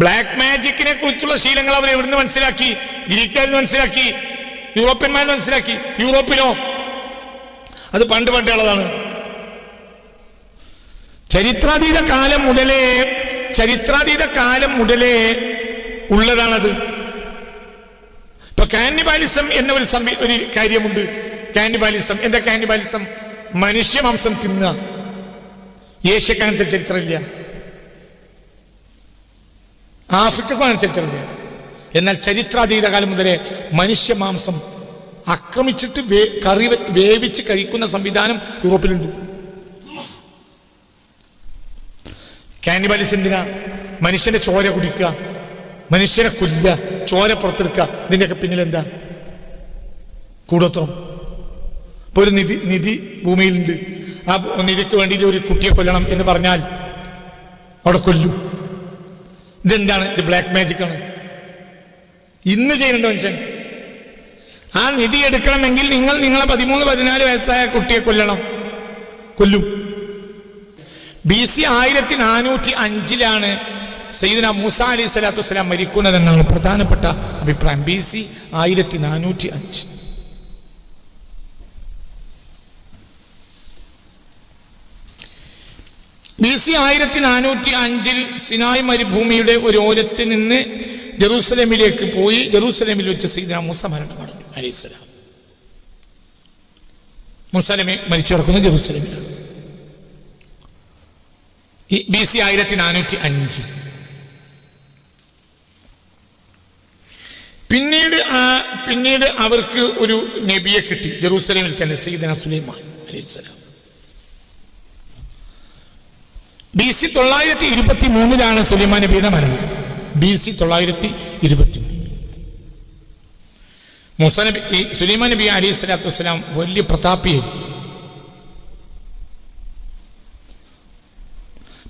Black മാജിക്കിനെ കുറിച്ചുള്ള ശീലങ്ങൾ അവർ എവിടുന്ന് മനസ്സിലാക്കി? ഗ്രീക്കാരിൽ മനസ്സിലാക്കി. യൂറോപ്യന്മാർ മനസ്സിലാക്കി. യൂറോപ്പിനോ അത് പണ്ട് പണ്ടുള്ളതാണ് ചരിത്രാതീത കാലം മുതലേ ചരിത്രാതീത കാലം മുതലേ ഉള്ളതാണത്. ഇപ്പൊ കാനിബാലിസം എന്ന ഒരു സംവി ഒരു കാര്യമുണ്ട്. കാനിബാലിസം എന്താ കാനിബാലിസം മനുഷ്യമാംസം തിന്നുക. ഏഷ്യക്കാനത്തെ ചരിത്രമില്ല. ആഫ്രിക്കക്കും ചരിത്രം എന്നാൽ ചരിത്രാതീത കാലം മുതലേ മനുഷ്യമാംസം ആക്രമിച്ചിട്ട് വേ കറി വേവിച്ച് കഴിക്കുന്ന സംവിധാനം യൂറോപ്പിലുണ്ട്. കാനിബാലിസ് എന്തിനാ? മനുഷ്യന്റെ ചോര കുടിക്കുക മനുഷ്യനെ കൊല്ലുക ചോര പുറത്തെടുക്കുക. ഇതിന്റെയൊക്കെ പിന്നിൽ എന്താ? കൂടോത്രം. ഇപ്പൊ ഒരു നിധി നിധി ഭൂമിയിലുണ്ട്. ആ നിധിക്ക് വേണ്ടിയിട്ട് ഒരു കുട്ടിയെ കൊല്ലണം എന്ന് പറഞ്ഞാൽ അവിടെ കൊല്ലു. ഇതെന്താണ്? ഇത് ബ്ലാക്ക് മാജിക് ആണ്. ഇന്ന് ചെയ്യുന്നുണ്ട് മനുഷ്യൻ. ആ നിധി എടുക്കണമെങ്കിൽ നിങ്ങൾ നിങ്ങളെ പതിമൂന്ന് പതിനാല് വയസ്സായ കുട്ടിയെ കൊല്ലണം. കൊല്ലും. ബി സി ആയിരത്തി നാനൂറ്റി അഞ്ചിലാണ് സയ്യിദന മൂസ അലി സ്വലാത്തു വസ്സലാം മരിക്കുന്നതെന്നാണ് പ്രധാനപ്പെട്ട അഭിപ്രായം. ബി സി ആയിരത്തി നാനൂറ്റി അഞ്ച് ബി സി ആയിരത്തി നാനൂറ്റി അഞ്ചിൽ സിനായ് മരുഭൂമിയുടെ ഒരു ഓരത്തിൽ നിന്ന് ജെറൂസലേമിലേക്ക് പോയി. ജെറൂസലേമിൽ വെച്ച് സീതാ മൂസ മരണമടഞ്ഞു അലൈഹിസ്സലാം മുസലമെ മരിച്ചു കിടക്കുന്നത് ജെറൂസലേമിലാണ് ബി സി ആയിരത്തി നാനൂറ്റി അഞ്ച് പിന്നീട് പിന്നീട് അവർക്ക് ഒരു നബിയെ കിട്ടി. ജെറൂസലേമിൽ തന്നെ സീദന സുലൈമാൻ അലൈഹിസ്സലാം ബി സി തൊള്ളായിരത്തി ഇരുപത്തി മൂന്നിലാണ് സുലൈമാൻ നബിയുടെ മരണം. ബി സി തൊള്ളായിരത്തി ഇരുപത്തി മൂന്ന് മുസ നബി ഈ സുലൈമാൻ നബി അലി സ്വലാത്തു വസ്സലാം വലിയ പ്രതാപിയായിരുന്നു.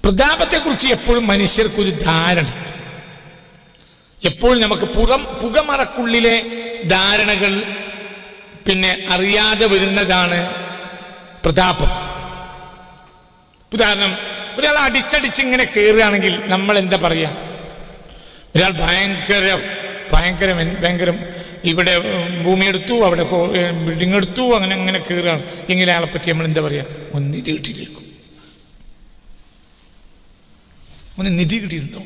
പ്രതാപത്തെക്കുറിച്ച് എപ്പോഴും മനുഷ്യർക്കൊരു ധാരണ. എപ്പോഴും നമുക്ക് പുറം പുകമറക്കുള്ളിലെ ധാരണകൾ പിന്നെ അറിയാതെ വരുന്നതാണ് പ്രതാപം. ഉദാഹരണം ഒരാൾ അടിച്ചടിച്ച് ഇങ്ങനെ കയറുകയാണെങ്കിൽ നമ്മൾ എന്താ പറയുക ഒരാൾ ഭയങ്കര ഭയങ്കര ഭയങ്കരം ഇവിടെ ഭൂമി എടുത്തു അവിടെ ബിൽഡിംഗ് എടുത്തു അങ്ങനെ അങ്ങനെ കയറുകയാണ് എങ്കിൽ അയാളെ പറ്റി നമ്മൾ എന്താ പറയുക ഒന്ന് നിധി കിട്ടിയിരിക്കും ഒന്ന് നിധി കിട്ടിയിട്ടുണ്ടോ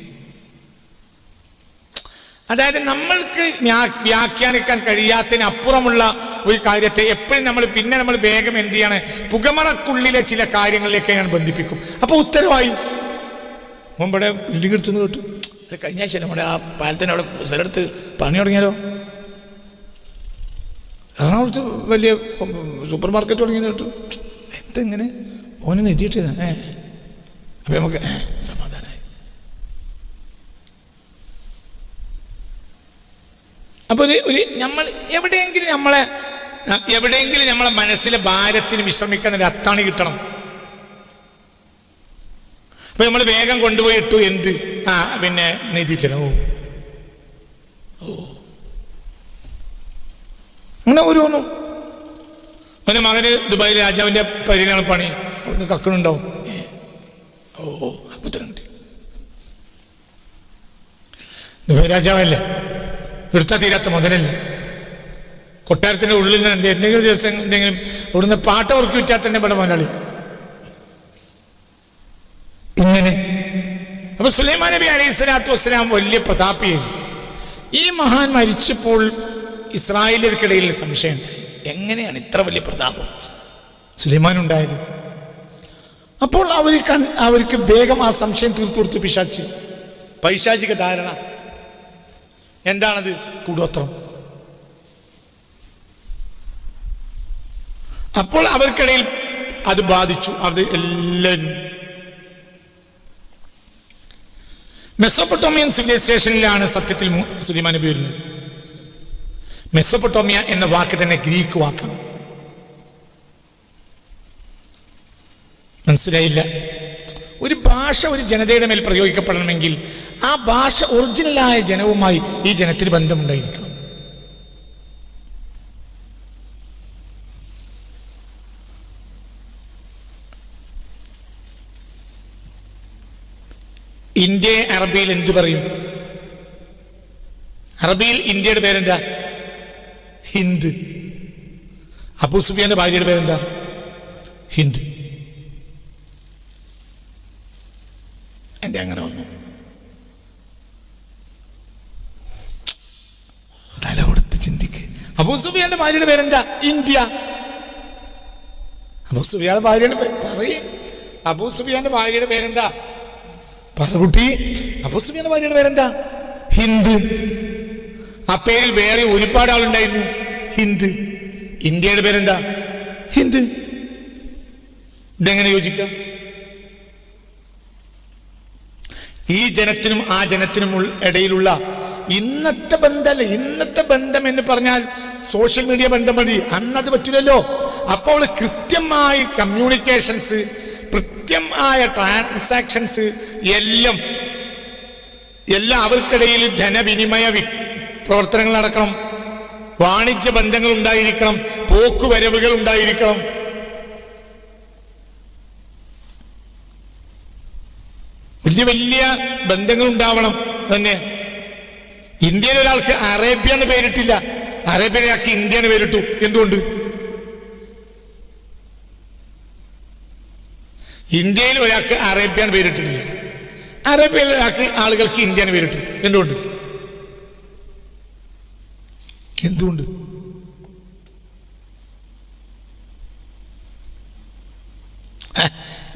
അതായത് നമ്മൾക്ക് വ്യാഖ്യാനിക്കാൻ കഴിയാത്തതിനപ്പുറമുള്ള ഒരു കാര്യത്തെ എപ്പോഴും നമ്മൾ പിന്നെ നമ്മൾ വേഗം എന്ത് ചെയ്യാണ്? പുകമറക്കുള്ളിലെ ചില കാര്യങ്ങളിലേക്ക് ഞാൻ ബന്ധിപ്പിക്കും. അപ്പോൾ ഉത്തരവായി. മുമ്പടെ ബിൽഡിംഗ് എടുത്തു കേട്ടു അത് കഴിഞ്ഞ ആഴ്ച നമ്മുടെ ആ പാലത്തിന് അവിടെ സ്ഥലത്ത് പണി തുടങ്ങിയാലോ? എറണാകുളത്ത് വലിയ സൂപ്പർ മാർക്കറ്റ് തുടങ്ങിയെന്ന് കേട്ടു എന്തെങ്ങനെ ഓനെ നെറ്റിയിട്ടതാ ഏ. അപ്പം നമുക്ക് ഏ, അപ്പോൾ ഒരു ഒരു നമ്മൾ എവിടെയെങ്കിലും നമ്മളെ എവിടെയെങ്കിലും നമ്മളെ മനസ്സിലെ ഭാരത്തിന് വിശ്രമിക്കുന്ന ഒരു അത്താണി കിട്ടണം. അപ്പൊ നമ്മൾ വേഗം കൊണ്ടുപോയി ഇട്ടു എന്ത്? ആ പിന്നെ നീതിച്ചനോ ഓ. അങ്ങനെ ഓരോന്നും. അവന്റെ മകന് ദുബായ് രാജാവിന്റെ പരിനാണ് പണി. അവിടുന്ന് കക്കണുണ്ടാവും. ഓ കിട്ടി. ദുബായ് രാജാവല്ലേ? എടുത്താൽ തീരാത്ത മുതലല്ലേ? കൊട്ടാരത്തിന്റെ ഉള്ളിൽ നിന്ന് എന്ത് എന്തെങ്കിലും ദിവസം എന്തെങ്കിലും ഇവിടുന്ന് പാട്ട് അവർക്ക് വിറ്റാൽ തന്നെ ഇവിടെ മുതലാളി. ഇങ്ങനെ. അപ്പൊ സുലൈമാൻ നബി അലൈഹി സ്വലാത്തു വസ്സലാം വലിയ പ്രതാപിയായിരുന്നു. ഈ മഹാൻ മരിച്ചപ്പോൾ ഇസ്രായേലിയർക്കിടയിൽ സംശയം എങ്ങനെയാണ് ഇത്ര വലിയ പ്രതാപം? സുലൈമാൻ ഉണ്ടായത്. അപ്പോൾ അവർ അവർക്ക് വേഗം ആ സംശയം തീർത്തു കൊടുത്തു പിശാച്ച്. പൈശാചിക ധാരണ. എന്താണത്? കൂടോത്രം. അപ്പോൾ അവർക്കിടയിൽ അത് ബാധിച്ചു. അത് എല്ലാവരും മെസ്സോപ്പൊട്ടോമിയൻ സിവിലൈസേഷനിലാണ് സത്യത്തിൽ സുലിമാൻ നബി മെസ്സോപ്പൊട്ടോമിയ എന്ന വാക്ക് തന്നെ ഗ്രീക്ക് വാക്കാണ്. മനസ്സിലായില്ല? ഒരു ഭാഷ ഒരു ജനതയുടെ മേൽ പ്രയോഗിക്കപ്പെടണമെങ്കിൽ ആ ഭാഷ ഒറിജിനലായ ജനവുമായി ഈ ജനത്തിന് ബന്ധമുണ്ടായിരിക്കണം. ഇന്ത്യ അറബിയിൽ എന്തു പറയും? അറബിയിൽ ഇന്ത്യയുടെ പേരെന്താ? ഹിന്ദ്. അബൂ ഭാര്യയുടെ പേരെന്താ? ഹിന്ദ്. എന്റെ അങ്ങനെ വന്നു? തല കൊടുത്ത് ചിന്തിക്ക്. അബൂ സുഫിയാന്റെ ഭാര്യയുടെ പേരെന്താ? ഇന്ത്യ. അബൂ സുഫിയാന്റെ ഭാര്യയുടെ പറയേ. അബൂ സുബിയാന്റെ ഭാര്യയുടെ പേരെന്താ? പറകുട്ടി അബൂ സുബിയാന്റെ ഭാര്യയുടെ പേരെന്താ? ഹിന്ദു. ആ പേരിൽ വേറെ ഒരുപാട് ആളുണ്ടായിരുന്നു. ഹിന്ദു. ഇന്ത്യയുടെ പേരെന്താ? ഹിന്ദ്. ഇതെങ്ങനെ യോജിക്കാം? ഈ ജനത്തിനും ആ ജനത്തിനും ഇടയിലുള്ള ഇന്നത്തെ ബന്ധമല്ല ഇന്നത്തെ ബന്ധം എന്ന് പറഞ്ഞാൽ സോഷ്യൽ മീഡിയ ബന്ധം മതി. അന്നത് പറ്റില്ലല്ലോ അപ്പോൾ കൃത്യമായി കമ്മ്യൂണിക്കേഷൻസ് കൃത്യമായ ട്രാൻസാക്ഷൻസ് എല്ലാം എല്ലാം അവർക്കിടയിൽ ധനവിനിമയ പ്രവർത്തനങ്ങൾ നടക്കണം. വാണിജ്യ ബന്ധങ്ങൾ ഉണ്ടായിരിക്കണം. പോക്കുവരവുകൾ ഉണ്ടായിരിക്കണം. വലിയ വലിയ ബന്ധങ്ങൾ ഉണ്ടാവണം തന്നെ ഇന്ത്യയിൽ ഒരാൾക്ക് അറേബ്യ എന്ന് പേരിട്ടില്ല. അറേബ്യനെയാക്കി ഇന്ത്യ എന്ന് പേരിട്ടു. എന്തുകൊണ്ട്? ഇന്ത്യയിൽ ഒരാൾക്ക് അറേബ്യ എന്ന് പേരിട്ടിട്ടില്ല. അറേബ്യയിൽ ഒരാൾക്ക് ആളുകൾക്ക് ഇന്ത്യ എന്ന് പേരിട്ടു. എന്തുകൊണ്ട്? എന്തുകൊണ്ട്?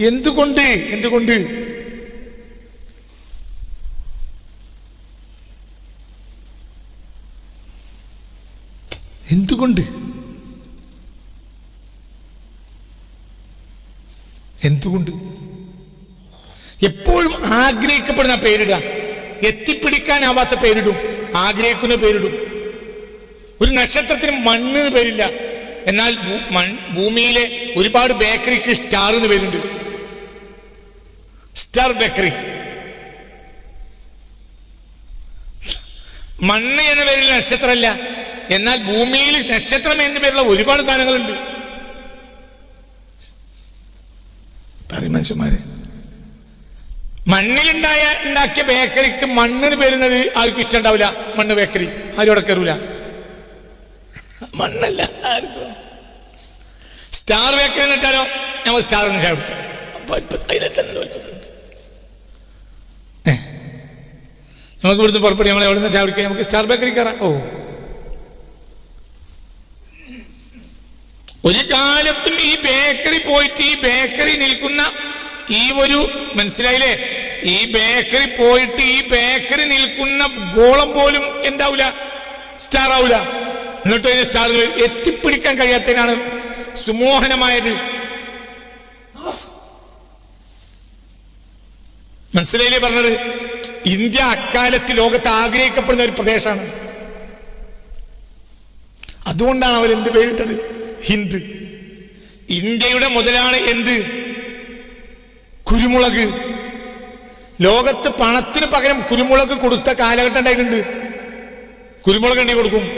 എന്തുകൊണ്ട്? എന്തുകൊണ്ട്? എന്തുകൊണ്ട്? എന്തുകൊണ്ട്? എപ്പോഴും ആഗ്രഹിക്കപ്പെടുന്ന പേരിടുക. എത്തിപ്പിടിക്കാനാവാത്ത പേരിടും. ആഗ്രഹിക്കുന്ന പേരിടും. ഒരു നക്ഷത്രത്തിന് മണ്ണ് പേരില്ല. എന്നാൽ ഭൂമിയിലെ ഒരുപാട് ബേക്കറിക്ക് സ്റ്റാർ എന്ന് പേരുണ്ട്. Star bakery. മണ്ണ് എന്ന പേരിൽ നക്ഷത്രമല്ല. എന്നാൽ ഭൂമിയിൽ നക്ഷത്രം എന്ന് പേരുള്ള ഒരുപാട് സാധനങ്ങളുണ്ട്. പറയും മനുഷ്യന്മാരെ. മണ്ണിലുണ്ടായ ഉണ്ടാക്കിയ ബേക്കറിക്ക് മണ്ണിന് പേരുന്നത് ആർക്കും ഇഷ്ടം ഉണ്ടാവില്ല മണ്ണ് ബേക്കറി. ആരും അവിടെ കയറൂല. മണ്ണല്ല ആർക്കും. സ്റ്റാർ ബേക്കറി എന്നിട്ടാലോ നമ്മൾ സ്റ്റാർ എന്ന് ഏ. നമുക്ക് ഇവിടുന്ന് പുറപ്പെടും നമ്മൾ എവിടെ നിന്ന് ചാവിടിക്കാം നമുക്ക് സ്റ്റാർ ബേക്കറി കയറാം. ഓ. ഒരു കാലത്തും ഈ ബേക്കറി പോയിട്ട് ഈ ബേക്കറി നിൽക്കുന്ന ഈ ഒരു മനസ്സിലായില്ലേ? ഈ ബേക്കറി പോയിട്ട് ഈ ബേക്കറി നിൽക്കുന്ന ഗോളം പോലും എന്താവൂല? സ്റ്റാർ ആവൂല. എന്നിട്ട് അതിന് സ്റ്റാറുകൾ എത്തിപ്പിടിക്കാൻ കഴിയാത്തതിനാണ് സുമോഹനമായത്. മനസ്സിലായില്ലേ പറഞ്ഞത്? ഇന്ത്യ അക്കാലത്ത് ലോകത്ത് ആഗ്രഹിക്കപ്പെടുന്ന ഒരു പ്രദേശമാണ്. അതുകൊണ്ടാണ് അവർ എന്ത് പേരിട്ടത്? ഹിന്ദ്. ഇന്ത്യയുടെ മുതലാണ് എന്ത്? കുരുമുളക്. ലോകത്ത് പണത്തിന് പകരം കുരുമുളക് കൊടുത്ത കാലഘട്ടം ഉണ്ടായിട്ടുണ്ട്. കുരുമുളക് എണ്ണി കൊടുക്കും.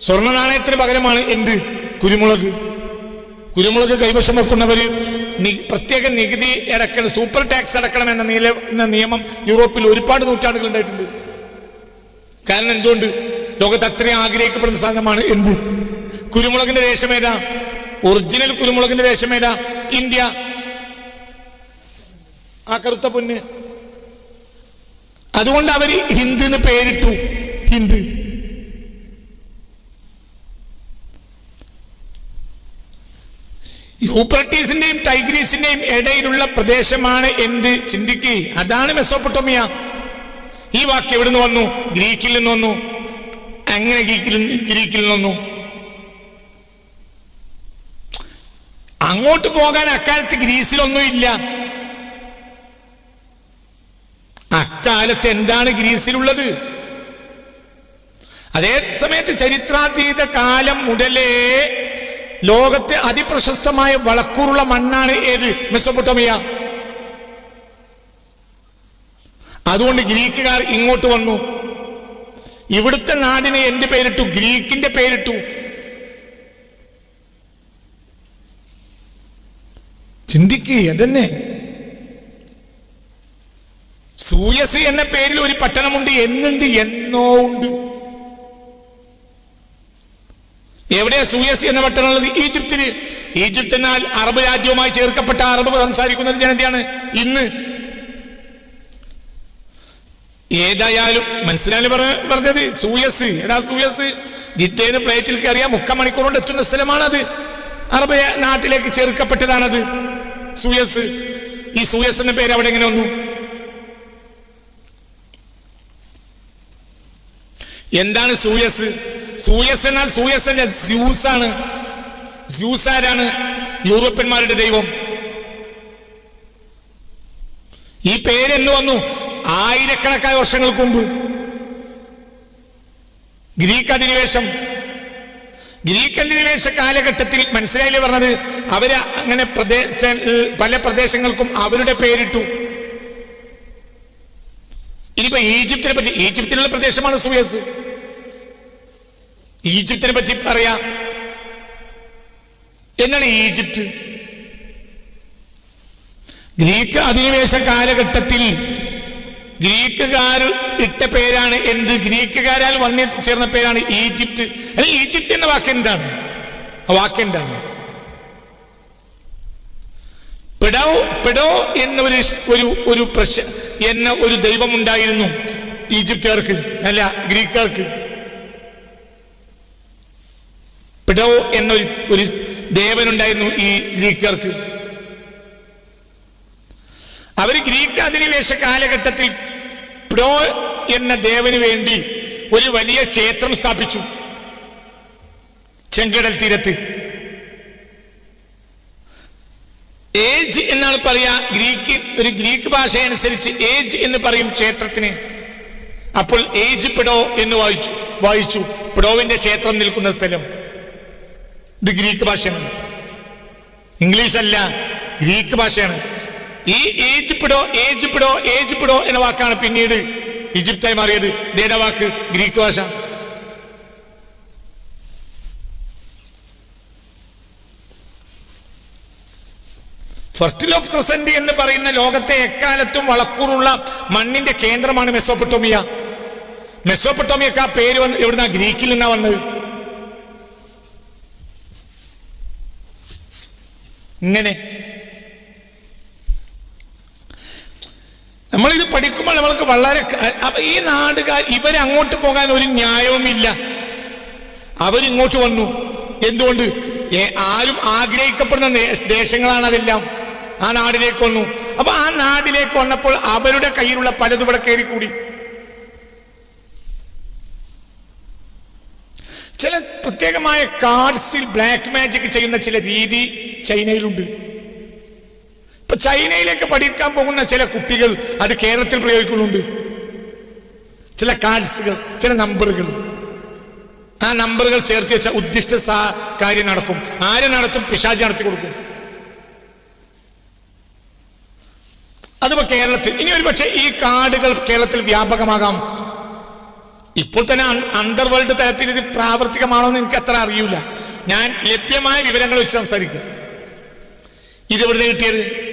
സ്വർണ നാണയത്തിന് പകരമാണ് എന്ത്? കുരുമുളക്. കുരുമുളക് കൈവശം വെക്കുന്നവർ പ്രത്യേക നികുതി അടക്കണം സൂപ്പർ ടാക്സ് അടക്കണം എന്ന നില എന്ന നിയമം യൂറോപ്പിൽ ഒരുപാട് നൂറ്റാണ്ടുകൾ ഉണ്ടായിട്ടുണ്ട്. കാരണം എന്തുകൊണ്ട്? ലോകത്ത് അത്രയും ആഗ്രഹിക്കപ്പെടുന്ന സാധനമാണ് എന്ത്? കുരുമുളകിന്റെ ദേശമേതാ ഒറിജിനൽ കുരുമുളകിന്റെ ദേശമേതാ ഇന്ത്യ. ആ കറുത്ത പൊന്ന്. അതുകൊണ്ട് അവർ ഹിന്ദ് എന്ന് പേരിട്ടു. ഹിന്ദ്. യൂപ്രട്ടീസിന്റെയും ടൈഗ്രീസിന്റെയും ഇടയിലുള്ള പ്രദേശമാണ് എന്ത്? ചിന്തിക്ക്. അതാണ് മെസ്സോപ്പൊട്ടോമിയ. ഈ വാക്ക് എവിടെ നിന്ന് വന്നു? ഗ്രീക്കിൽ നിന്ന് വന്നു. അങ്ങനെ ഗ്രീക്കിൽ ഗ്രീക്കിൽ നിന്ന് വന്നു. അങ്ങോട്ട് പോകാൻ അക്കാലത്ത് ഗ്രീസിലൊന്നും ഇല്ല. അക്കാലത്ത് എന്താണ് ഗ്രീസിലുള്ളത്? അതേ സമയത്ത് ചരിത്രാതീത കാലം മുതലേ ലോകത്തെ അതിപ്രശസ്തമായ വളക്കൂറുള്ള മണ്ണാണ് ഏത്? മെസ്സപ്പൊട്ടമിയ. അതുകൊണ്ട് ഗ്രീക്കുകാർ ഇങ്ങോട്ട് വന്നു. ഇവിടുത്തെ നാടിനെ എന്ത് പേരിട്ടു? ഗ്രീക്കിന്റെ പേരിട്ടു. ചിന്തിക്കുക അതന്നെ. സൂയസ് എന്ന പേരിൽ ഒരു പട്ടണമുണ്ട് എന്നുണ്ട് എന്നോ ഉണ്ട്. എവിടെയാ സൂയസ് എന്ന പട്ടണം ഉള്ളത്? ഈജിപ്തിൽ. ഈജിപ്ത് എന്നാൽ അറബ് രാജ്യവുമായി ചേർക്കപ്പെട്ട അറബ് സംസാരിക്കുന്ന ഒരു ജനതയാണ് ഇന്ന്. ഏതായാലും മനസ്സിലായി പറഞ്ഞത്? സൂയസ്. ഏതാ സൂയസ് ജിദ്ദയിൽ ഫ്ലൈറ്റിൽ കയറിയ മുക്ക മണിക്കൂർ കൊണ്ട് എത്തുന്ന സ്ഥലമാണത്. അറബ് നാട്ടിലേക്ക് ചേർക്കപ്പെട്ടതാണത്. സൂയസ്. ഈ സൂയസ് എന്ന പേര് അവിടെ എങ്ങനെ വന്നു? എന്താണ് സൂയസ്? സൂയസ് എന്നാൽ സൂയസ് അല്ല സ്യൂസ് ആണ് സ്യൂസ് ആരാണ് യൂറോപ്യന്മാരുടെ ദൈവം. ഈ പേര് എന്ന് വന്നു ആയിരക്കണക്കായ വർഷങ്ങൾക്ക് മുമ്പ്. ഗ്രീക്ക് അധിനിവേശം. ഗ്രീക്ക് അധിനിവേശ കാലഘട്ടത്തിൽ മനസ്സിലായില്ലേ പറഞ്ഞത്? അവർ അങ്ങനെ പ്രദേശ പല പ്രദേശങ്ങൾക്കും അവരുടെ പേരിട്ടു. ഇനിയിപ്പോ ഈജിപ്തിനെ പറ്റി ഈജിപ്തിലുള്ള പ്രദേശമാണ് സുയസ്. ഈജിപ്തിനെ പറ്റി പറയാം. എന്നാണ് ഈജിപ്ത്? ഗ്രീക്ക് അധിനിവേശ കാലഘട്ടത്തിൽ ഗ്രീക്കുകാർ ഇട്ട പേരാണ് എന്ത്? ഗ്രീക്കുകാരാൽ വന്നി ചേർന്ന പേരാണ് ഈജിപ്ത്. അല്ലെ ഈജിപ്ത് എന്ന വാക്ക് എന്താണ്? ആ വാക്ക് എന്താണ്? പിടോ പിടോ എന്ന ഒരു ഒരു പ്രശ്ന പ്രശ എന്ന ഒരു ദൈവം ഉണ്ടായിരുന്നു ഈജിപ്തുകാർക്ക് അല്ല ഗ്രീക്കുകാർക്ക്. പിടോ എന്നൊരു ഒരു ദേവനുണ്ടായിരുന്നു ഈ ഗ്രീക്കുകാർക്ക്. അവർ ഗ്രീക്ക് അധിനിവേശ കാലഘട്ടത്തിൽ പ്രോ എന്ന ദേവന് വേണ്ടി ഒരു വലിയ ക്ഷേത്രം സ്ഥാപിച്ചു. ചെങ്കടൽ തീരത്ത്. ഏജ് എന്നാണ് പറയാ ഗ്രീക്ക് ഒരു ഗ്രീക്ക് ഭാഷ അനുസരിച്ച് ഏജ് എന്ന് പറയും ക്ഷേത്രത്തിന്. അപ്പോൾ ഏജ് പിടോ എന്ന് വായിച്ചു വായിച്ചു. പിടോവിന്റെ ക്ഷേത്രം നിൽക്കുന്ന സ്ഥലം. ഇത് ഗ്രീക്ക് ഭാഷയാണ്. ഇംഗ്ലീഷ് അല്ല ഗ്രീക്ക് ഭാഷയാണ്. ഈ ഈജിപ്തോ ഏജ് പിടോ എന്ന വാക്കാണ് പിന്നീട് ഈജിപ്തായി മാറിയത്. ഇതേടെ വാക്ക്? ഗ്രീക്ക് ഭാഷ. ഫെർട്ടിൽ ഓഫ് ക്രസന്റ് എന്ന് പറയുന്ന ലോകത്തെ എക്കാലത്തും വളക്കൂറുള്ള മണ്ണിന്റെ കേന്ദ്രമാണ് മെസ്സോപ്പൊട്ടോമിയ. മെസ്സോപ്പൊട്ടോമിയക്ക് ആ പേര് വന്ന് എവിടുന്ന? ഗ്രീക്കിൽ നിന്നാ വന്നത്. ഇങ്ങനെ നമ്മളിത് പഠിക്കുമ്പോൾ നമ്മൾക്ക് വളരെ ഈ നാടുകാർ ഇവരങ്ങോട്ട് പോകാൻ ഒരു ന്യായവുമില്ല. അവരിങ്ങോട്ട് വന്നു. എന്തുകൊണ്ട്? ആരും ആഗ്രഹിക്കപ്പെടുന്ന ദേശങ്ങളാണ് അതെല്ലാം. ആ നാടിലേക്ക് വന്നു. അപ്പൊ ആ നാടിലേക്ക് വന്നപ്പോൾ അവരുടെ കയ്യിലുള്ള പലതും ഇവിടെ കയറി കൂടി ചില പ്രത്യേകമായ കാർഡ്സിൽ ബ്ലാക്ക് മാജിക് ചെയ്യുന്ന ചില രീതി ചൈനയിലുണ്ട്. ഇപ്പൊ ചൈനയിലേക്ക് പഠിക്കാൻ പോകുന്ന ചില കുട്ടികൾ അത് കേരളത്തിൽ പ്രയോഗിക്കുന്നുണ്ട്. ചില കാർഡ്സുകൾ ചില നമ്പറുകൾ. ആ നമ്പറുകൾ ചേർത്ത് വെച്ച ഉദ്ദിഷ്ട സാ- കാര്യം നടക്കും. ആര് നടത്തും? പിശാജ് നടത്തി കൊടുക്കും. അതിപ്പോ കേരളത്തിൽ ഇനി ഒരു പക്ഷേ ഈ കാർഡുകൾ കേരളത്തിൽ വ്യാപകമാകാം. ഇപ്പോൾ തന്നെ അണ്ടർ വേൾഡ് തലത്തിൽ ഇത് പ്രാവർത്തികമാണോ എന്ന് എനിക്ക് അത്ര അറിയില്ല ഞാൻ ലഭ്യമായ വിവരങ്ങൾ വെച്ച് സംസാരിക്കുക ഇത് എവിടുന്ന് കിട്ടിയത്?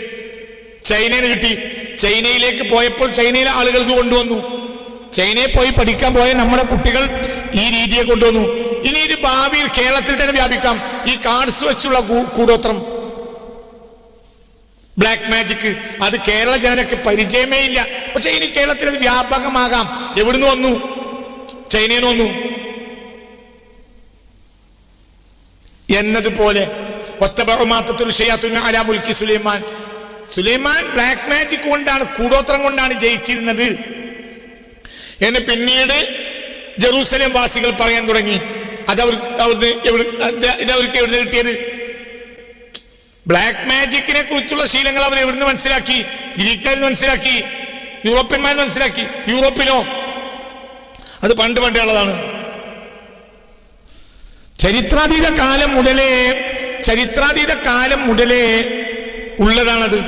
ചൈനയിൽ കിട്ടി. ചൈനയിലേക്ക് പോയപ്പോൾ ചൈനയിലെ ആളുകൾ ഇത് കൊണ്ടുവന്നു. ചൈനയിൽ പോയി പഠിക്കാൻ പോയ നമ്മുടെ കുട്ടികൾ ഈ രീതിയെ കൊണ്ടുവന്നു. ഇനി ഇത് ഭാവിയിൽ കേരളത്തിൽ തന്നെ വ്യാപിക്കാം. ഈ കാർഡ്സ് വെച്ചുള്ള കൂടോത്രം. ബ്ലാക്ക് മാജിക് അത് കേരള ജനതയ്ക്ക് പരിചയമേ ഇല്ല. പക്ഷെ ഇനി കേരളത്തിൽ അത് വ്യാപകമാകാം. എവിടുന്ന് വന്നു? ചൈനയിൽ നിന്ന് വന്നു. എന്നതുപോലെ. മുൽക്കി സുലൈമാൻ. സുലൈമാൻ ബ്ലാക്ക് മാജിക് കൊണ്ടാണ് കൂടോത്രം കൊണ്ടാണ് ജയിച്ചിരുന്നത്. എന്ന് പിന്നീട് ജെറൂസലേം വാസികൾ പറയാൻ തുടങ്ങി. അതവർ അവർക്ക് എവിടെ അത് ഇത് അവർക്ക് എവിടെ കിട്ടിയത്? ബ്ലാക്ക് മാജിക്കിനെ കുറിച്ചുള്ള ശീലങ്ങൾ അവർ എവിടുന്ന് മനസ്സിലാക്കി? ഗ്രീക്കാർ മനസ്സിലാക്കി. യൂറോപ്യന്മാർ മനസ്സിലാക്കി. യൂറോപ്പിലോ? അത് പണ്ട് പണ്ടുള്ളതാണ് ചരിത്രാതീത കാലം മുതലേ ചരിത്രാതീത കാലം മുതലേ ഉള്ളതാണത്.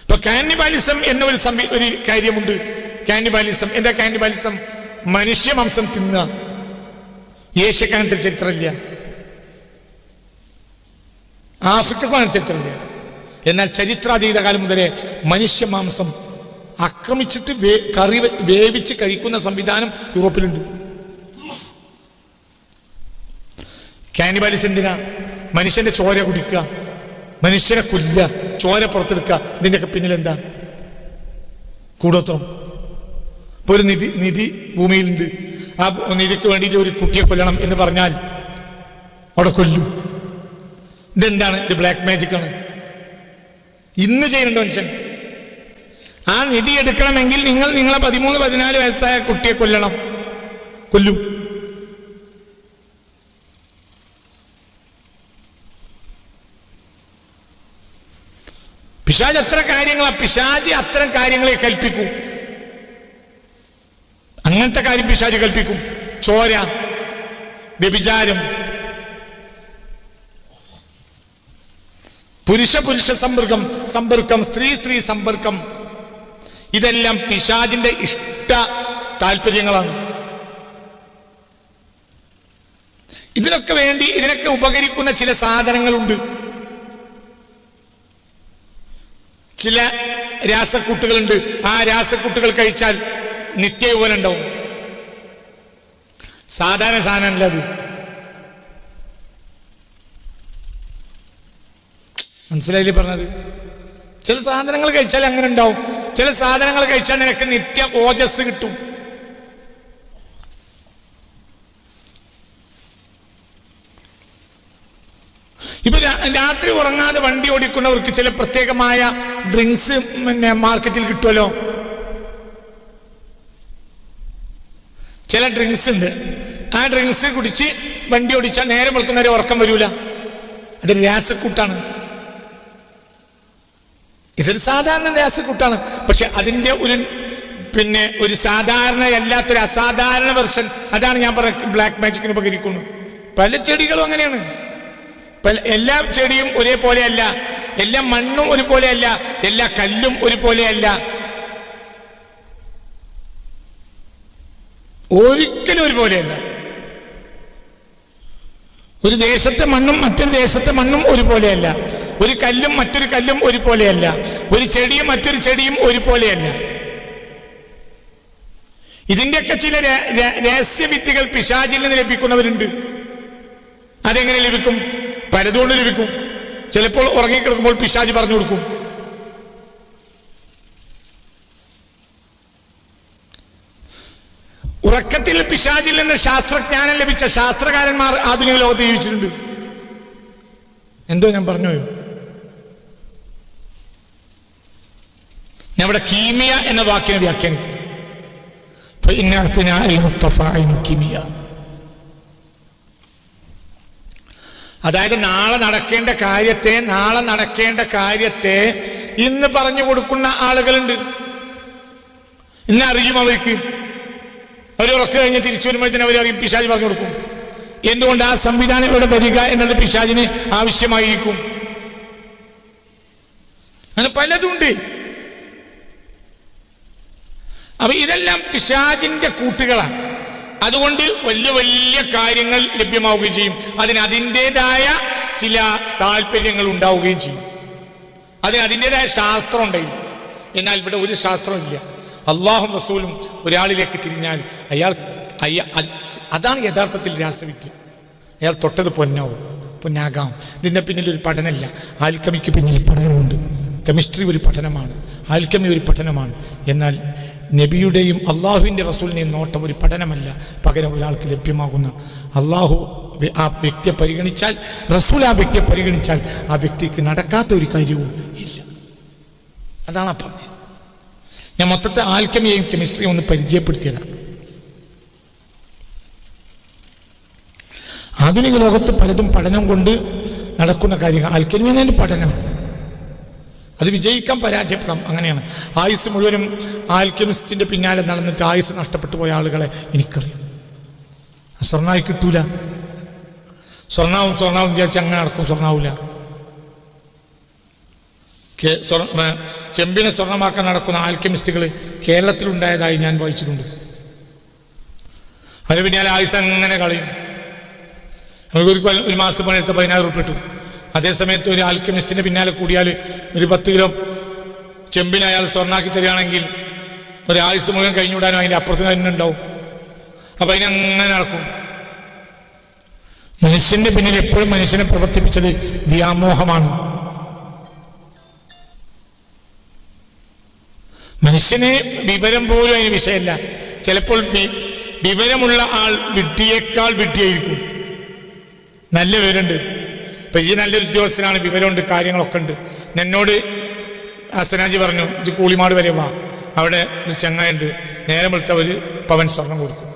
ഇപ്പൊ കാനിബാലിസം എന്ന ഒരു ഒരു കാര്യമുണ്ട്. കാനിബാലിസം എന്താ കാനിബാലിസം മനുഷ്യ മാംസം തിന്നുക. ഏഷ്യക്കാനത്തെ ചരിത്രമില്ല ആഫ്രിക്കക്കാണ് ചരിത്രമില്ല എന്നാൽ ചരിത്രാതീത കാലം മുതലേ മനുഷ്യ മാംസം ആക്രമിച്ചിട്ട് വേ- കറി വേവിച്ച് കഴിക്കുന്ന സംവിധാനം യൂറോപ്പിലുണ്ട്. കാനിബാലിസ് എന്തിനാ? മനുഷ്യന്റെ ചോര കുടിക്കുക. മനുഷ്യനെ കൊല്ലുക ചോര പുറത്തെടുക്കുക ഇതിന്റെയൊക്കെ പിന്നിൽ എന്താ? കൂടോത്രം. ഇപ്പൊ ഒരു നിധി നിധി ഭൂമിയിലുണ്ട്. ആ നിധിക്ക് വേണ്ടിയിട്ട് ഒരു കുട്ടിയെ കൊല്ലണം എന്ന് പറഞ്ഞാൽ അവിടെ കൊല്ലു. ഇതെന്താണ്? ഇത് ബ്ലാക്ക് മാജിക് ആണ്. ഇന്ന് ചെയ്യുന്നുണ്ട് മനുഷ്യൻ. ആ നിധി എടുക്കണമെങ്കിൽ നിങ്ങൾ നിങ്ങളെ പതിമൂന്ന് പതിനാല് വയസ്സായ കുട്ടിയെ കൊല്ലണം. കൊല്ലും. പിശാജ് അത്ര കാര്യങ്ങളാ? പിശാജ് അത്തരം കാര്യങ്ങളെ കൽപ്പിക്കൂ അങ്ങനത്തെ കാര്യം പിശാജ് കൽപ്പിക്കും ചോര വ്യഭിചാരം പുരുഷ പുരുഷ സമ്പർക്കം സമ്പർക്കം സ്ത്രീ സ്ത്രീ സമ്പർക്കം. ഇതെല്ലാം പിശാജിന്റെ ഇഷ്ട താല്പര്യങ്ങളാണ്. ഇതിനൊക്കെ വേണ്ടി ഇതിനൊക്കെ ഉപകരിക്കുന്ന ചില സാധനങ്ങളുണ്ട്. ചില രാസക്കൂട്ടുകളുണ്ട്. ആ രാസക്കൂട്ടുകൾ കഴിച്ചാൽ നിത്യയൗവനം ഉണ്ടാവും സാധാരണ സാധനമല്ല അത്. മനസ്സിലായില്ലേ പറഞ്ഞത്? ചില സാധനങ്ങൾ കഴിച്ചാൽ അങ്ങനെ ഉണ്ടാവും. ചില സാധനങ്ങൾ കഴിച്ചാൽ നിനക്ക് നിത്യ ഓജസ് കിട്ടും. ഇപ്പൊ രാത്രി ഉറങ്ങാതെ വണ്ടി ഓടിക്കുന്നവർക്ക് ചില പ്രത്യേകമായ ഡ്രിങ്ക്സ് പിന്നെ മാർക്കറ്റിൽ കിട്ടുമല്ലോ ചില ഡ്രിങ്ക്സ് ഉണ്ട്. ആ ഡ്രിങ്ക്സ് കുടിച്ച് വണ്ടി ഓടിച്ചാൽ നേരെ വെളുക്കുന്നവരെ ഉറക്കം വരൂല. അത് രാസക്കൂട്ടാണ്. ഇതൊരു സാധാരണ രാസക്കൂട്ടാണ്. പക്ഷെ അതിന്റെ ഒരു പിന്നെ ഒരു സാധാരണ അല്ലാത്തൊരു അസാധാരണ വെർഷൻ അതാണ് ഞാൻ പറഞ്ഞ ബ്ലാക്ക് മാജിക്കിന് ഉപകരിക്കുന്നു പല ചെടികളും അങ്ങനെയാണ്. എല്ലാ ചെടിയും ഒരേപോലെയല്ല. എല്ലാ മണ്ണും ഒരുപോലെയല്ല. എല്ലാ കല്ലും ഒരുപോലെയല്ല. ഒരിക്കലും ഒരുപോലെയല്ല. ഒരു ദേശത്തെ മണ്ണും മറ്റൊരു ദേശത്തെ മണ്ണും ഒരുപോലെയല്ല. ഒരു കല്ലും മറ്റൊരു കല്ലും ഒരുപോലെയല്ല. ഒരു ചെടിയും മറ്റൊരു ചെടിയും ഒരുപോലെയല്ല. ഇതിന്റെയൊക്കെ ചില രഹസ്യവിദ്യകൾ പിശാചിൽ നിന്ന് ലഭിക്കുന്നവരുണ്ട്. അതെങ്ങനെ ലഭിക്കും? പരതുകൊണ്ട് ലഭിക്കും. ചിലപ്പോൾ ഉറങ്ങിക്കിടക്കുമ്പോൾ പിശാജി പറഞ്ഞു കൊടുക്കും. ഉറക്കത്തിൽ പിശാജിൽ നിന്ന് ശാസ്ത്രജ്ഞാനം ലഭിച്ച ശാസ്ത്രകാരന്മാർ ആധുനിക ലോകത്ത് ജീവിച്ചിട്ടുണ്ട്. എന്തോ ഞാൻ പറഞ്ഞു ഞാൻ ഇവിടെ കീമിയ എന്ന വാക്കിനെ വ്യാഖ്യാനിക്കും മുസ്തഫ കിമിയ. അതായത് നാളെ നടക്കേണ്ട കാര്യത്തെ നാളെ നടക്കേണ്ട കാര്യത്തെ ഇന്ന് പറഞ്ഞു കൊടുക്കുന്ന ആളുകളുണ്ട്. ഇന്ന് അറിയും അവർക്ക്. അവർ ഉറക്കം കഴിഞ്ഞ് തിരിച്ചു വരുമ്പോഴത്തേന് അവർ അറിയും പിശാജ് പറഞ്ഞു കൊടുക്കും. എന്തുകൊണ്ട് ആ സംവിധാനം ഇവിടെ വരിക എന്നത് പിശാജിന് ആവശ്യമായിരിക്കും. അങ്ങനെ പലതുണ്ട്. അപ്പൊ ഇതെല്ലാം പിശാജിന്റെ കൂട്ടുകളാണ്. അതുകൊണ്ട് വലിയ വലിയ കാര്യങ്ങൾ ലഭ്യമാവുകയും ചെയ്യും. അതിന് അതിന്റെതായ ചില താല്പര്യങ്ങൾ ഉണ്ടാവുകയും ചെയ്യും. അതിന് അതിന്റെതായ ശാസ്ത്രം ഉണ്ടായിരുന്നു എന്നാൽ ഇവിടെ ഒരു ശാസ്ത്രമില്ല അള്ളാഹും റസൂലും ഒരാളിലേക്ക് തിരിഞ്ഞാൽ അയാൾ അതാണ് യഥാർത്ഥത്തിൽ രാസവിദ്യ. അയാൾ തൊട്ടത് പൊന്നാവും പൊന്നാകാം. ഇതിന്റെ പിന്നിൽ ഒരു പഠനമില്ല. ആൽക്കമിക്ക് പിന്നിൽ പഠനമുണ്ട്. കെമിസ്ട്രി ഒരു പഠനമാണ്. ആൽക്കമി ഒരു പഠനമാണ്. എന്നാൽ നബിയുടെയും അള്ളാഹുവിന്റെ റസൂലിനെയും നോട്ടം ഒരു പഠനമല്ല. പകരം ഒരാൾക്ക് ലഭ്യമാകുന്ന അള്ളാഹു ആ വ്യക്തിയെ പരിഗണിച്ചാൽ റസൂൽ ആ വ്യക്തിയെ പരിഗണിച്ചാൽ ആ വ്യക്തിക്ക് നടക്കാത്ത ഒരു കാര്യവും ഇല്ല. അതാണ് ആ പറഞ്ഞത്. ഞാൻ മൊത്തത്തെ ആൽക്കമിയെയും കെമിസ്ട്രിയും ഒന്ന് പരിചയപ്പെടുത്തിയതാണ്. ആധുനിക ലോകത്ത് പലതും പഠനം കൊണ്ട് നടക്കുന്ന കാര്യങ്ങൾ. ആൽക്കമിയെന്നതിന്റെ പഠനമാണ്. അത് വിജയിക്കാൻ പരാജയപ്പെടാം അങ്ങനെയാണ്. ആയുസ് മുഴുവനും ആൽക്കെമിസ്റ്റിന്റെ പിന്നാലെ നടന്നിട്ട് ആയുസ് നഷ്ടപ്പെട്ടു പോയ ആളുകളെ എനിക്കറിയാം. സ്വർണായി കിട്ടൂല. സ്വർണാവും സ്വർണാവും വിചാരിച്ച് അങ്ങനെ നടക്കും സ്വർണ- ചെമ്പിനെ സ്വർണമാക്കാൻ നടക്കുന്ന ആൽക്കെമിസ്റ്റുകൾ കേരളത്തിലുണ്ടായതായി ഞാൻ വായിച്ചിട്ടുണ്ട്. അതിന് പിന്നാലെ ആയുസ് അങ്ങനെ കളയും. നമുക്ക് ഒരു മാസത്തെ പണിയെടുത്ത പതിനായിരം ഉറുപ്പ് കിട്ടും. അതേസമയത്ത് ഒരു ആൽക്കമിസ്റ്റിന്റെ പിന്നാലെ കൂടിയാൽ ഒരു പത്ത് കിലോ ചെമ്പിന് അയാൾ സ്വർണാക്കി തരികയാണെങ്കിൽ ഒരായുസ് മുഴുവൻ കഴിഞ്ഞുവിടാനും അതിന്റെ അപ്പുറത്തിന് തന്നെ ഉണ്ടാവും. അപ്പം അതിനങ്ങനെ നടക്കും. മനുഷ്യന്റെ പിന്നിൽ എപ്പോഴും മനുഷ്യനെ പ്രവർത്തിപ്പിച്ചത് വ്യാമോഹമാണ്. മനുഷ്യന് വിവരം പോലും അതിന് വിഷയമല്ല. ചിലപ്പോൾ വിവരമുള്ള ആൾ വിട്ടിയേക്കാൾ വിട്ടിയായിരിക്കും നല്ല വിവരമുണ്ട്. ഇപ്പൊ ഈ നല്ലൊരു ഉദ്യോഗസ്ഥനാണ് വിവരമുണ്ട് കാര്യങ്ങളൊക്കെ ഉണ്ട്. എന്നോട് അസനാജി പറഞ്ഞു ഇത് കൂളിമാട് വരെ വാ. അവിടെ ഒരു ചങ്ങായുണ്ട്. നേരം വിളിച്ച ഒരു പവൻ സ്വർണം കൊടുക്കും.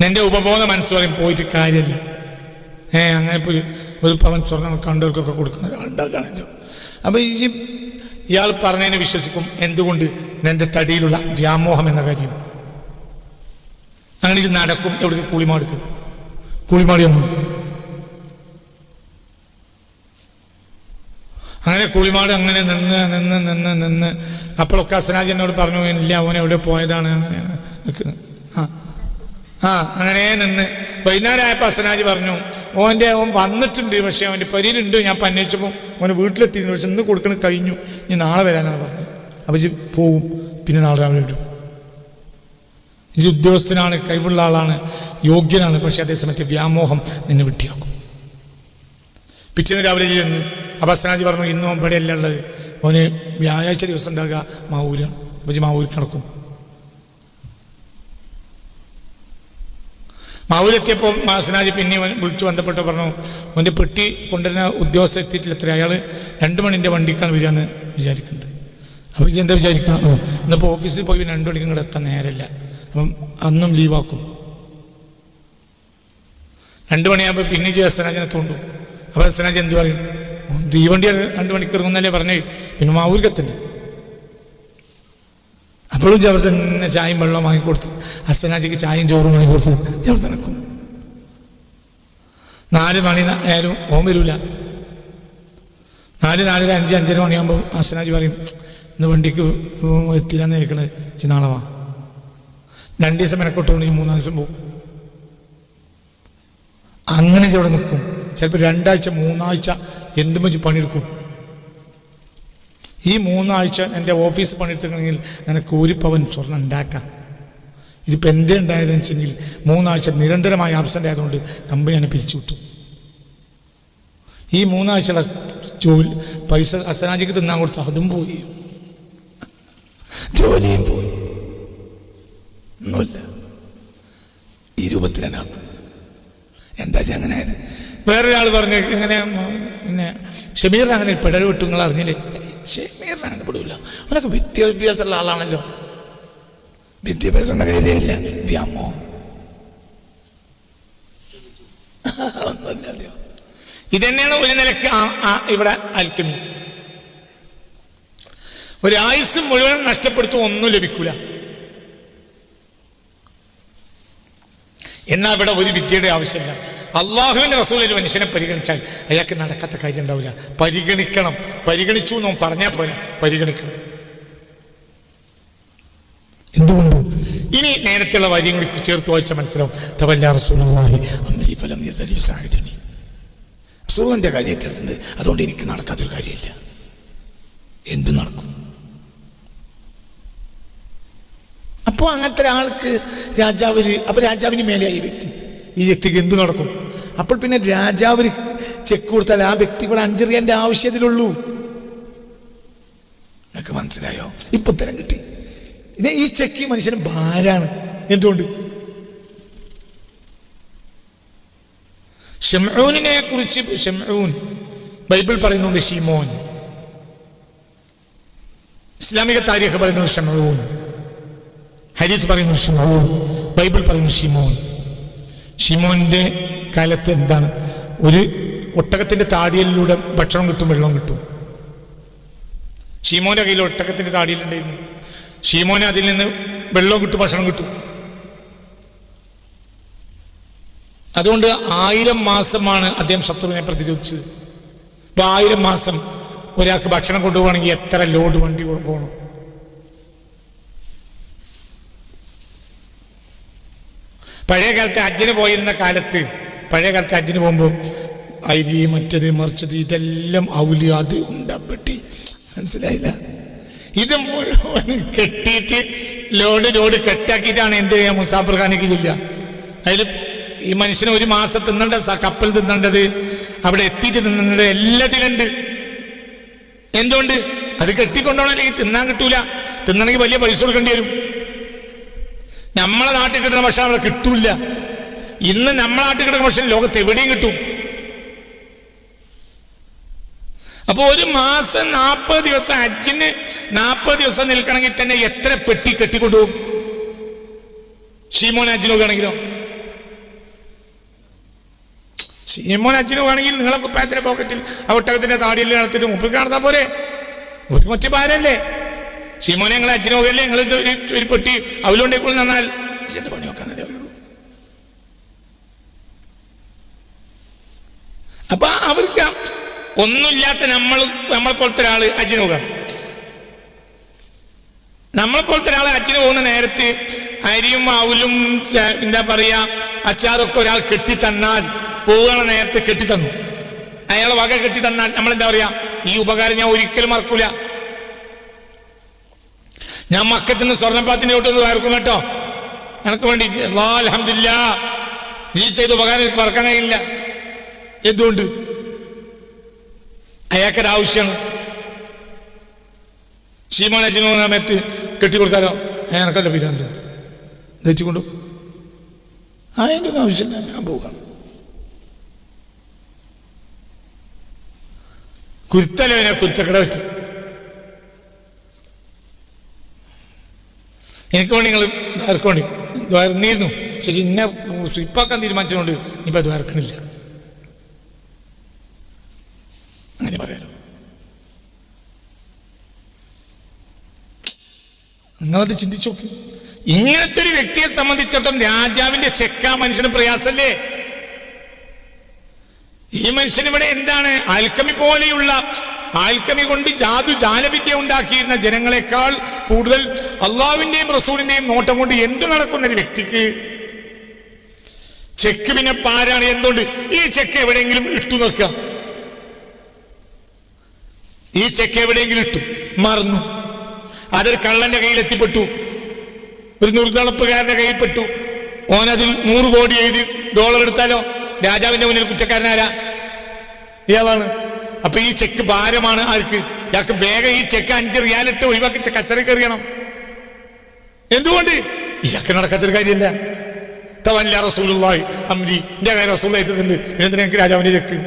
നിന്റെ ഉപബോധ മനസ്സ് പോയിട്ട് കാര്യമില്ല. ഏ അങ്ങനെ പോയി ഒരു പവൻ സ്വർണം കണ്ടവർക്കൊക്കെ കൊടുക്കുന്ന ഒരാളുണ്ടാക്കുകയാണല്ലോ അപ്പൊ ഈ ഇയാൾ പറഞ്ഞതിനെ വിശ്വസിക്കും. എന്തുകൊണ്ട്? നിന്റെ തടിയിലുള്ള വ്യാമോഹം എന്ന കാര്യം. അങ്ങനെ ഇത് നടക്കും. എവിടേക്ക് കൂളിമാടുക്ക് കൂളിമാടി ഒന്ന് അങ്ങനെ കുളിമാട് അങ്ങനെ നിന്ന് നിന്ന് നിന്ന് നിന്ന്. അപ്പോഴൊക്കെ അസനാജ് എന്നോട് പറഞ്ഞു ഇല്ല അവൻ എവിടെ പോയതാണ്? അങ്ങനെയാണ് നിൽക്കുന്നത് ആ ആ അങ്ങനെ നിന്ന്. വൈകുന്നേരമായപ്പോൾ അസനാജ് പറഞ്ഞു ഓന്റെ അവൻ വന്നിട്ടുണ്ട് പക്ഷേ അവന്റെ പരിയിലുണ്ട്. ഞാൻ അന്വേഷിച്ചപ്പോൾ അവന് വീട്ടിലെത്തിയിരുന്നു. പക്ഷെ ഇന്ന് കൊടുക്കണ കഴിഞ്ഞു. ഇനി നാളെ വരാനാണ് പറഞ്ഞത്. അപ്പോൾ പോകും പിന്നെ നാളെ രാവിലെ വരും. ഇത് ഉദ്യോഗസ്ഥനാണ് കഴിവുള്ള ആളാണ് യോഗ്യനാണ് പക്ഷേ അതേസമയത്ത് വ്യാമോഹം നിന്നെ വിട്ടിയാക്കും. പിറ്റേന്ന് രാവിലെ ചെന്ന് അപ്പോൾ പറഞ്ഞു ഇന്നും ഇവിടെയല്ല ഉള്ളത്. അവന് വ്യാഴാഴ്ച ദിവസം ഉണ്ടാകുക മാവൂരാണ്. അപ്പം മാവൂർ കിടക്കും മാവൂരെത്തിയപ്പോൾ മാസനാജി പിന്നെ വിളിച്ചു ബന്ധപ്പെട്ട് പറഞ്ഞു അവന്റെ പെട്ടി കൊണ്ടുവരുന്ന ഉദ്യോഗസ്ഥ എത്തിയിട്ടില്ല എത്ര അയാൾ രണ്ട് മണിന്റെ വണ്ടിക്കാണ് വരികയെന്ന് വിചാരിക്കുന്നുണ്ട്. അപ്പോൾ എന്താ വിചാരിക്കുക? ഇന്നിപ്പോൾ ഓഫീസിൽ പോയി രണ്ട് മണിക്കും കൂടെ എത്താൻ നേരമില്ല. അപ്പം അന്നും ലീവാക്കും. രണ്ട് മണിയാകുമ്പോൾ പിന്നെ അസനാജിനെ തോണ്ടും. അപ്പോൾ അസനാജ് എന്ത് പറയും? തീവണ്ടി രണ്ട് മണിക്ക് ഇറങ്ങുന്നല്ലേ പറഞ്ഞു? പിന്നെ മാവൂർക്കെത്തുണ്ട് അപ്പോഴും ജവർ തന്നെ ചായയും വെള്ളം വാങ്ങിക്കൊടുത്ത് അസനാജിക്ക് ചായയും ചോറും വാങ്ങിക്കൊടുത്ത് ജവർ നടക്കും നാല് മണി ആയാലും ഓം വരില്ല നാല് നാലര അഞ്ച് അഞ്ചര മണിയാകുമ്പോൾ അസനാജ് പറയും ഇന്ന് വണ്ടിക്ക് എത്തില്ല എന്ന് കേൾക്കണേ നാളെ രണ്ട് ദിവസം മെനക്കൊട്ടുകൊണ്ട് മൂന്നാം ദിവസം പോകും. അങ്ങനെ ഇവിടെ നിൽക്കും. ചിലപ്പോൾ രണ്ടാഴ്ച മൂന്നാഴ്ച എന്തും വെച്ച് പണിയെടുക്കും. ഈ മൂന്നാഴ്ച എന്റെ ഓഫീസ് പണിയെടുത്തിട്ടുണ്ടെങ്കിൽ നിനക്ക് ഒരു പവൻ സ്വർണം ഉണ്ടാക്കാം. ഇതിപ്പോൾ എന്തേ ഉണ്ടായതെന്ന് വെച്ചെങ്കിൽ മൂന്നാഴ്ച നിരന്തരമായി ആബ്സെന്റ് ആയതുകൊണ്ട് കമ്പനി എന്നെ പിരിച്ചുവിട്ടു ഈ മൂന്നാഴ്ചയുടെ ജോലി പൈസ അസനാജിക്ക് തിന്നാൻ കൊടുത്തു അതും പോയി. ജോലിയും പോയി. ഒന്നുമില്ല. ഈ രൂപത്തിലാണ് എന്താ അങ്ങനെ ആയത്? വേറൊരാൾ പറഞ്ഞു ഇങ്ങനെ പിന്നെ ഷമീർ അങ്ങനെ പിടൽ വിട്ടു നിങ്ങൾ അറിഞ്ഞില്ലേ? ഷമീറിന് അങ്ങനെ പെടില്ല അവനൊക്കെ വിദ്യാഭ്യാസമുള്ള ആളാണല്ലോ. വിദ്യാഭ്യാസമുള്ള കയ്യിലേ വ്യാമോ ഒന്നുമില്ലല്ലോ ഇതന്നെയാണ് ഒരു നിലയ്ക്ക് ഇവിടെ അൽക്കമി ഒരു ആയുസ് മുഴുവൻ നഷ്ടപ്പെടുത്തും ഒന്നും ലഭിക്കൂല. എന്നാൽ ഇവിടെ ഒരു വിദ്യയുടെ ആവശ്യമില്ല. അള്ളാഹുവിന്റെ റസൂൽ ഒരു മനുഷ്യനെ പരിഗണിച്ചാൽ അയാൾക്ക് നടക്കാത്ത കാര്യം ഉണ്ടാവില്ല. പരിഗണിക്കണം. പരിഗണിച്ചു എന്നും പറഞ്ഞാൽ പോരാ. പരിഗണിക്കണം. എന്തുകൊണ്ട്? ഇനി നേരത്തെയുള്ള വരിയും കൂടി ചേർത്ത് വായിച്ച മനസ്സിലാവും. തവല്ല റസൂലുള്ളാഹി അംരി ഫലം യസലി സാഹിദനി. റസൂലിന്റെ കാര്യം ഏറ്റെടുത്തത് അതുകൊണ്ട് എനിക്ക് നടക്കാത്തൊരു കാര്യമില്ല. എന്ത് നടക്കും? അപ്പോൾ അങ്ങനത്തെ ഒരാൾക്ക് രാജാവിന് അപ്പോൾ രാജാവിന് മേലെയായി വ്യക്തി. ഈ വ്യക്തിക്ക് എന്ത് നടക്കും? അപ്പോൾ പിന്നെ രാജാവിന് ചെക്ക് കൊടുത്താൽ ആ വ്യക്തി ഇവിടെ അഞ്ചെറിയാന്റെ ആവശ്യത്തിലുള്ളൂ. നിങ്ങൾക്ക് മനസ്സിലായോ? ഇപ്പൊ തരം കിട്ടി. ഇത് ഈ ചെക്ക് മനുഷ്യന് ഭാരാണ് എന്തുകൊണ്ട്? ഷംഊനിനെ കുറിച്ച് ഷംഊൻ ബൈബിൾ പറയുന്നുണ്ട് ഷിമോൻ. ഇസ്ലാമിക താരീഖ് പറയുന്നുണ്ട് ഷംഊൻ. ഹരീസ് പറയുന്നു ഷിമോൻ ബൈബിൾ പറയുന്നു ഷിമോൻ ഷിമോന്റെ കാലത്ത് എന്താണ്? ഒരു ഒട്ടകത്തിന്റെ താടിയലിലൂടെ ഭക്ഷണം കിട്ടും വെള്ളം കിട്ടും. ഷീമോന്റെ കയ്യിൽ ഒട്ടകത്തിന്റെ താടിയിലുണ്ടായിരുന്നു ഷീമോനെ അതിൽ നിന്ന് വെള്ളം കിട്ടും ഭക്ഷണം കിട്ടും. അതുകൊണ്ട് ആയിരം മാസമാണ് അദ്ദേഹം ശത്രുവിനെ പ്രതിരോധിച്ചത്. അപ്പൊ ആയിരം മാസം ഒരാൾക്ക് ഭക്ഷണം കൊണ്ടുപോകണമെങ്കിൽ എത്ര ലോഡ് വണ്ടി പോകണം? പഴയ കാലത്ത് ഹജ്ജിന് പോയിരുന്ന കാലത്ത് പഴയ കാലത്ത് ഹജ്ജിന് പോകുമ്പോൾ അരി മറ്റത് മറിച്ചത് ഇതെല്ലാം ഔലിയാത് ഉണ്ടപ്പെട്ടി. മനസ്സിലായില്ല? ഇത് മുഴുവൻ കെട്ടിയിട്ട് ലോഡ് ലോഡ് കെട്ടാക്കിയിട്ടാണ് എന്ത് ചെയ്യാ മുസാഫർ ഖാനിക്ക് ജില്ല അതിൽ ഈ മനുഷ്യന് ഒരു മാസം തിന്നണ്ട കപ്പൽ തിന്നേണ്ടത് അവിടെ എത്തിയിട്ട് തിന്നേണ്ടത് എല്ലാത്തിലുണ്ട്. എന്തുകൊണ്ട്? അത് കെട്ടിക്കൊണ്ടോണെങ്കിൽ തിന്നാൻ കിട്ടൂല? തിന്നണമെങ്കിൽ വലിയ പൈസ കൊടുക്കേണ്ടി വരും. നമ്മളെ നാട്ടിൽ കിട്ടുന്ന ഭക്ഷണം അവിടെ കിട്ടൂല ഇന്ന് നമ്മളെ നാട്ടിൽ കിട്ടുന്ന ഭക്ഷണം ലോകത്ത് എവിടെയും കിട്ടും. അപ്പോൾ ഒരു മാസം നാൽപ്പത് ദിവസം അച്ഛന് നാൽപ്പത് ദിവസം നിൽക്കണമെങ്കിൽ തന്നെ എത്ര പെട്ടി കെട്ടിക്കൊണ്ടുപോകും? ഷീമോൻ അജ്ജിന് നോക്കുകയാണെങ്കിലോ ഷീമോൻ അജ്ജിന് പോകുകയാണെങ്കിൽ നിങ്ങളെ കുപ്പായത്തിന്റെ പോക്കറ്റിൽ ആ ഒട്ടകത്തിന്റെ താടിയിൽ നടത്തിട്ട് മുപ്പിൽ കാണുന്ന പോരെ? ഒരു മറ്റു ഭാരല്ലേ ഷീമോനെ ഞങ്ങൾ അച്ഛനും പോകല്ലേ ഞങ്ങൾ ഒരു- പെട്ടി അവലുണ്ടെങ്കിൽ നന്നാൽ അച്ഛന്റെ പണി നോക്കാന്നല്ലേ ഉള്ളൂ? അപ്പൊ അവർക്ക് ഒന്നുമില്ലാത്ത നമ്മൾ നമ്മളെ പോലത്തെ ഒരാൾ അച്ഛന് പോകാം നമ്മളെ പോലത്തെ ഒരാൾ അച്ഛന് പോകുന്ന നേരത്ത് അരിയും അവലും എന്താ പറയാ അച്ചാറൊക്കെ ഒരാൾ കെട്ടി തന്നാൽ പോവുകയാണ് നേരത്തെ കെട്ടിത്തന്നു. അയാളെ വക കെട്ടി തന്നാൽ നമ്മൾ എന്താ പറയാ ഈ ഉപകാരം ഞാൻ ഒരിക്കലും മറക്കൂല. ഞാൻ മക്കത്തിന് സ്വർണപ്പാത്തിന് വിട്ടൊന്ന് വയർക്കും കേട്ടോ. എനക്ക് വേണ്ടി അല്ലാ അൽഹംദുലില്ലാ. നീ ചെയ്ത ഉപകാരം എനിക്ക് മറക്കാൻ കഴിയില്ല. എന്തുകൊണ്ട്? അയാൾക്കൊരു ആവശ്യമാണ്. ശീമാൻ അച്ഛനോ സമയത്ത് കെട്ടിക്കൊടുത്താലോ എനക്കല്ല പിരാണ്ട് ധരിച്ചുകൊണ്ടു ആ എന്റെ ഒന്നും ആവശ്യമില്ല ഞാൻ പോവുകയാണ് കുരുത്തല്ലോ എന്നെ കുരുത്തക്കട വെച്ച് എനിക്ക് വേണ്ടി നിങ്ങൾ ദ്വാരക്ക് വേണ്ടി ദ്വാരന്നിരുന്നു ശരി ഇന്നെ സ്വിപ്പാക്കാൻ തീരുമാനിച്ചതുകൊണ്ട് ഇപ്പം ദ്വാരക്കണില്ല. അങ്ങനെ പറയാലോ. നിങ്ങളത് ചിന്തിച്ചു ഇങ്ങനത്തെ ഒരു വ്യക്തിയെ സംബന്ധിച്ചിടത്തോളം രാജാവിന്റെ ചെക്ക മനുഷ്യന് പ്രയാസല്ലേ? ഈ മനുഷ്യൻ ഇവിടെ എന്താണ്? അൽക്കമി പോലെയുള്ള ആൽക്കമി കൊണ്ട് ജാതു ജാലവിദ്യ ഉണ്ടാക്കിയിരുന്ന ജനങ്ങളെക്കാൾ കൂടുതൽ അള്ളാവിന്റെയും റസൂലിന്റെയും നോട്ടം കൊണ്ട് എന്ത് നടക്കുന്ന ഒരു വ്യക്തിക്ക് ചെക്ക് പിന്നെ പാരാണ് എന്തുകൊണ്ട്? ഈ ചെക്ക് എവിടെയെങ്കിലും ഇട്ടു നിൽക്കുക ഈ ചെക്ക് എവിടെയെങ്കിലും ഇട്ടു. മറന്നു. അതൊരു കള്ളന്റെ കയ്യിൽ എത്തിപ്പെട്ടു. ഒരു നിർത്തളപ്പുകാരന്റെ കയ്യിൽ പെട്ടു. ഓനതിൽ നൂറ് കോടി എഴുതി ഡോളർ എടുത്താലോ? രാജാവിന്റെ മുന്നിൽ കുറ്റക്കാരനാരാ? ഇയാളാണ്. അപ്പൊ ഈ ചെക്ക് ഭാരമാണ് ആർക്ക്? ഇയാൾക്ക് വേഗം ഈ ചെക്ക് അഞ്ച് റിയാലിട്ട് ഒഴിവാക്കി കച്ചറയ്ക്ക് എറിയണം എന്തുകൊണ്ട്? ഇയാൾക്ക് നടക്കാത്തൊരു കാര്യമില്ല തവല്ല റസൂലുള്ളാഹി അമ്രി എന്റെ കാര്യം റസൂൽ ഏറ്റിട്ടുണ്ട് എന്തിനാ എനിക്ക് രാജാവിന്റെ ചെക്ക്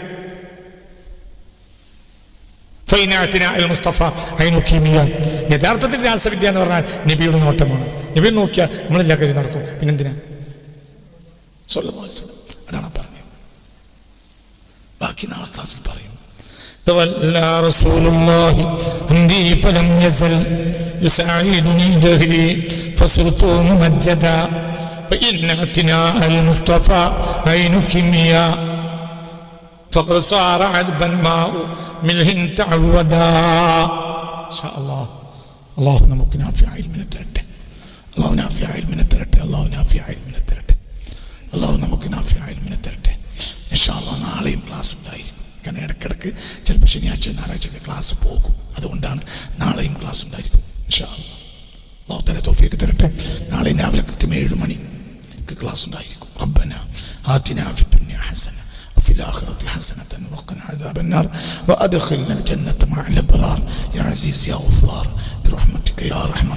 യഥാർത്ഥത്തിൽ രാസവിദ്യ എന്ന് പറഞ്ഞാൽ നബിയുടെ നോട്ടമാണ്. നബി നോക്കിയാൽ നമ്മളെല്ലാ കാര്യം നടക്കും. പിന്നെന്തിനാ വസല്ലം. അതാണ് പറഞ്ഞത്. ബാക്കി നാളെ ക്ലാസ്സിൽ പറയും. تولى رسول الله عندي فلم يزل يساعدني دهري فصرت ممجدا فإن اعتناء المصطفى عين كيمياء فقد صار عذبا ماء ملح تعودا إن شاء الله الله نمكنا في علمنا الترتة الله نافع علمنا الترتة الله نافع علمنا الترتة الله نمكنا في علمنا الترتة إن شاء الله നാളെയും ക്ലാസ് ഉണ്ടായിരിക്കും കാരണം ഇടയ്ക്കിടയ്ക്ക് ചിലപ്പോൾ ശനിയാഴ്ച ഞായറാഴ്ചയൊക്കെ ക്ലാസ് പോകും അതുകൊണ്ടാണ് നാളെയും ക്ലാസ് ഉണ്ടായിരിക്കും ഇൻഷാ അല്ലാ. അള്ളാഹു തല തോഫിയൊക്കെ തരട്ടെ നാളെ രാവിലെ കൃത്യം ഏഴ് മണിക്ക് ക്ലാസ് ഉണ്ടായിരിക്കും റബ്ബന ആത്തിന ഫി ദുനിയ ഹസന وفي الآخرة حسنة وقنا عذاب النار وأدخلنا الجنة مع الأبرار يا عزيز يا غفار برحمتك يا أرحم